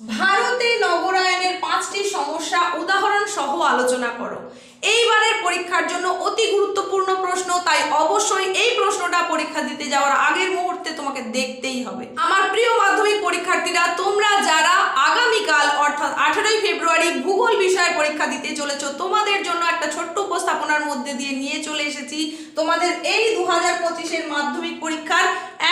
ভারতে নগরায়নের পাঁচটি সমস্যা উদাহরণ সহ আলোচনা করো। এইবারের পরীক্ষার জন্য অতি গুরুত্বপূর্ণ প্রশ্ন, তাই অবশ্যই এই প্রশ্নটা পরীক্ষা দিতে যাওয়ার আগের মুহূর্তে তোমাকে দেখতেই হবে। আমার প্রিয় মাধ্যমিক পরীক্ষার্থীরা, তোমরা যারা আগামীকাল, অর্থাৎ আঠেরোই ফেব্রুয়ারি, ভূগোল বিষয়ের পরীক্ষা দিতে চলেছো, তোমাদের জন্য একটা ছোট্ট উপস্থাপনার মধ্যে দিয়ে নিয়ে চলে এসেছি। তোমাদের এই দু হাজার পঁচিশের মাধ্যমিক পরীক্ষার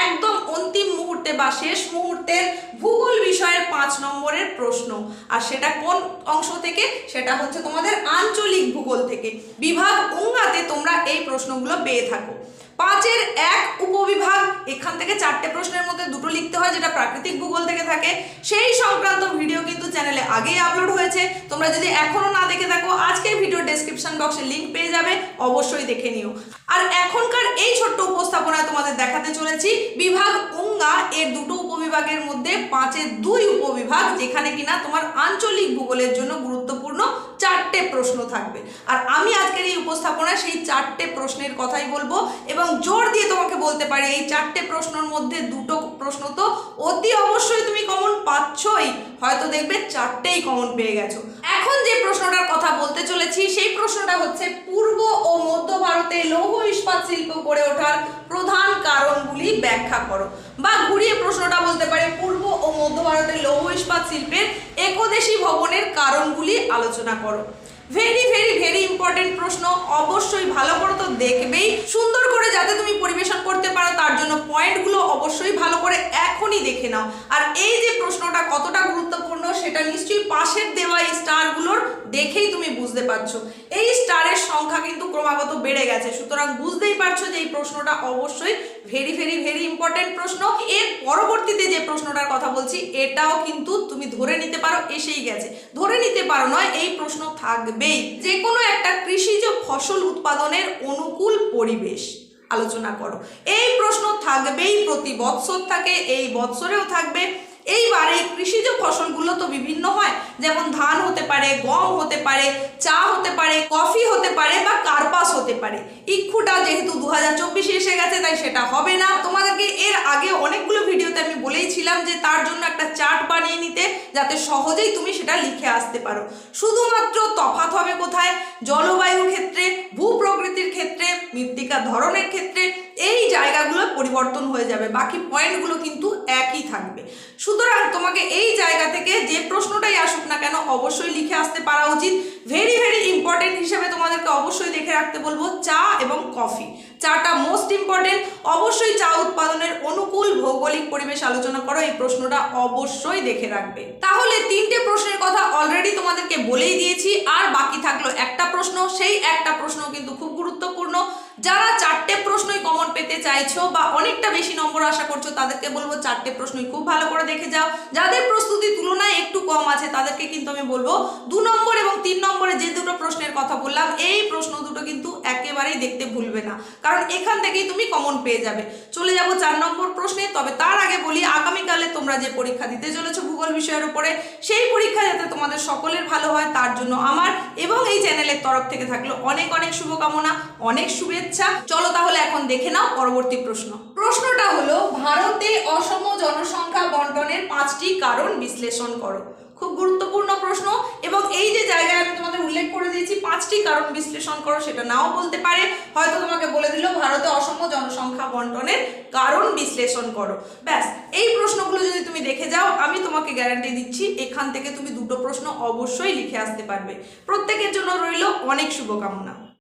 একদম অন্তিম মুহূর্তে বা শেষ মুহূর্তের ভূগোল বিষয়ের পাঁচ নম্বরের প্রশ্ন। আর সেটা কোন অংশ থেকে? সেটা হচ্ছে তোমাদের আঞ্চলিক ভূগোল থেকে। বিভাগ উঙ্গাতে তোমরা এই প্রশ্নগুলো পেয়ে থাকো। পাঁচের এক উপবিভাগ, এখান থেকে চারটে প্রশ্নের মধ্যে দুটো লিখতে হয় যেটা প্রাকৃতিক ভূগোল থেকে থাকে। সেই সংক্রান্ত ভিডিও কিন্তু চ্যানেলে আগেই আপলোড হয়েছে। তোমরা যদি এখনও না দেখে থাকো, আজকের ভিডিও ডেসক্রিপশন বক্সে লিংক পেয়ে যাবে, অবশ্যই দেখে নিও। আর এখনকার এই ছোট্ট উপস্থাপনায় তোমাদের দেখাতে চলেছি, বিভাগ উঙ্গা এর দুটো উপবিভাগের মধ্যে পাঁচের দুই উপবিভাগ, যেখানে কিনা তোমার আঞ্চলিক ভূগোলের জন্য গুরুত্বপূর্ণ চারটে প্রশ্ন থাকবে। আর আমি আজকের এই উপস্থাপনায় সেই চারটে প্রশ্নের কথাই বলব এবং জোর দিয়ে বলতে পারি। এই চারটে প্রশ্নের মধ্যে দুটো প্রশ্ন তো অতি অবশ্যই তুমি কমন পাচ্ছই। হয়তো দেখবে চারটেই কমন পেয়ে গেছো। এখন যে প্রশ্নটার কথা বলতে চলেছি, সেই প্রশ্নটা হচ্ছে, পূর্ব ও মধ্য ভারতে লৌহ ইস্পাত শিল্প গড়ে ওঠার প্রধান কারণগুলি ব্যাখ্যা করো। বা ঘুরিয়ে প্রশ্নটা বলতে পারে, পূর্ব ও মধ্য ভারতের লৌহ ইস্পাত শিল্পের একদেশী ভবনের কারণগুলি আলোচনা করো। ভেরি ভেরি ভেরি ইম্পর্টেন্ট প্রশ্ন। অবশ্যই ভালো করে তো দেখবেই। সুন্দর করে যাতে তুমি পরিবেশন করতে পারো, তার জন্য পয়েন্টগুলো অবশ্যই ভালো করে এখনই দেখে নাও। আর এই যে প্রশ্নটা কতটা গুরুত্বপূর্ণ, সেটা নিশ্চয়ই পাশের দেওয়া এই স্টারগুলোর দেখেই তুমি বুঝতে পারছ। এই স্টারের সংখ্যা কিন্তু ক্রমাগত বেড়ে গেছে। সুতরাং বুঝতেই পারছ যে এই প্রশ্নটা অবশ্যই ভেরি ভেরি ভেরি ইম্পর্টেন্ট প্রশ্ন। এর পরবর্তীতে যে প্রশ্নটার কথা বলছি, এটাও কিন্তু তুমি ধরে নিতে পারো, এসেই গেছে। ধরে নিতে পারো নয়, এই প্রশ্ন থাকবেই। যে কোনো একটা কৃষিজ ফসল উৎপাদনের অনুকূল পরিবেশ। আলোচনা করো। এই প্রশ্ন থাকবেই প্রতি বৎসর থাকে, এই বৎসরেও থাকবে। এইবার এই কৃষিজ ফসলগুলো তো বিভিন্ন হয়। যেমন ধান হতে পারে, গম হতে পারে, চা হতে পারে, কফি হতে পারে বা কার্পাস হতে পারে। ইক্ষুটা যেহেতু দু হাজার এসে গেছে, তাই সেটা হবে না। তোমাদেরকে এর আগে অনেকগুলো ভিডিওতে আমি বলেইছিলাম যে তার জন্য একটা চার্ট বানিয়ে নিতে, যাতে সহজেই তুমি সেটা লিখে আসতে পারো। শুধুমাত্র তফাত হবে কোথায়? জলবায়ুর ক্ষেত্রে ভূ প্রকৃতির ক্ষেত্রে, মৃত্তিকা ধরনের ক্ষেত্রে, এই জায়গাগুলো পরিবর্তন হয়ে যাবে। বাকি পয়েন্টগুলো কিন্তু একই থাকবে। সুতরাং তোমাকে এই জায়গা থেকে যে প্রশ্নটাই আসুক না কেন, অবশ্যই লিখে আসতে পারা উচিত। ভেরি ভেরি ইম্পর্টেন্ট অবশ্যই দেখে রাখতে বলব চা এবং কফি। চাটা মোস্ট ইম্পর্টেন্ট অবশ্যই চা উৎপাদনের অনুকূল ভৌগোলিক পরিবেশ আলোচনা করো, এই প্রশ্নটা অবশ্যই দেখে রাখবে। তাহলে তিনটে প্রশ্নের কথা অলরেডি তোমাদেরকে বলেই দিয়েছি, আর বাকি থাকল একটা প্রশ্ন, সেই একটা প্রশ্ন কিন্তু খুব গুরুত্বপূর্ণ। যারা পেতে চাইছো বা অনেকটা বেশি নম্বর আশা করছ, তাদেরকে বলব চারটে প্রশ্নই খুব ভালো করে দেখে যাও। যাদের প্রস্তুতি তুলনায় একটু কম আছে, তাদেরকে কিন্তু আমি বলব দু নম্বর এবং তিন নম্বরে যে দুটো প্রশ্নের কথা বললাম, এই প্রশ্ন দুটো একেবারেই দেখতে ভুলবে না। কারণ এখান থেকেই তুমি কমন পেয়ে যাবে। চলে যাব চার নম্বর প্রশ্নে, তবে তার আগে বলি, আগামীকালে তোমরা যে পরীক্ষা দিতে চলেছো ভূগোল বিষয়ের উপরে, সেই পরীক্ষা যাতে তোমাদের সকলের ভালো হয়, তার জন্য আমার এবং এই চ্যানেলের তরফ থেকে থাকল অনেক অনেক শুভকামনা, অনেক শুভেচ্ছা। চলো তাহলে এখন দেখে নাও পরবর্তী প্রশ্ন। প্রশ্নটা হলো, ভারতে অসম জনসংখ্যা বন্টনের পাঁচটি কারণ বিশ্লেষণ করো। খুব গুরুত্বপূর্ণ প্রশ্ন এবং এই যে জায়গায় আমি তোমাদের উল্লেখ করে দিয়েছি, পাঁচটি কারণ বিশ্লেষণ করো, সেটা নাও বলতে পারে। হয়তো তোমাকে বলে দিল, ভারতে অসম জনসংখ্যা বন্টনের কারণ বিশ্লেষণ করো। ব্যাস, এই প্রশ্নগুলো যদি তুমি দেখে যাও, আমি তোমাকে গ্যারান্টি দিচ্ছি, এখান থেকে তুমি দুটো প্রশ্ন অবশ্যই লিখে আসতে পারবে। প্রত্যেকের জন্য রইল অনেক শুভকামনা।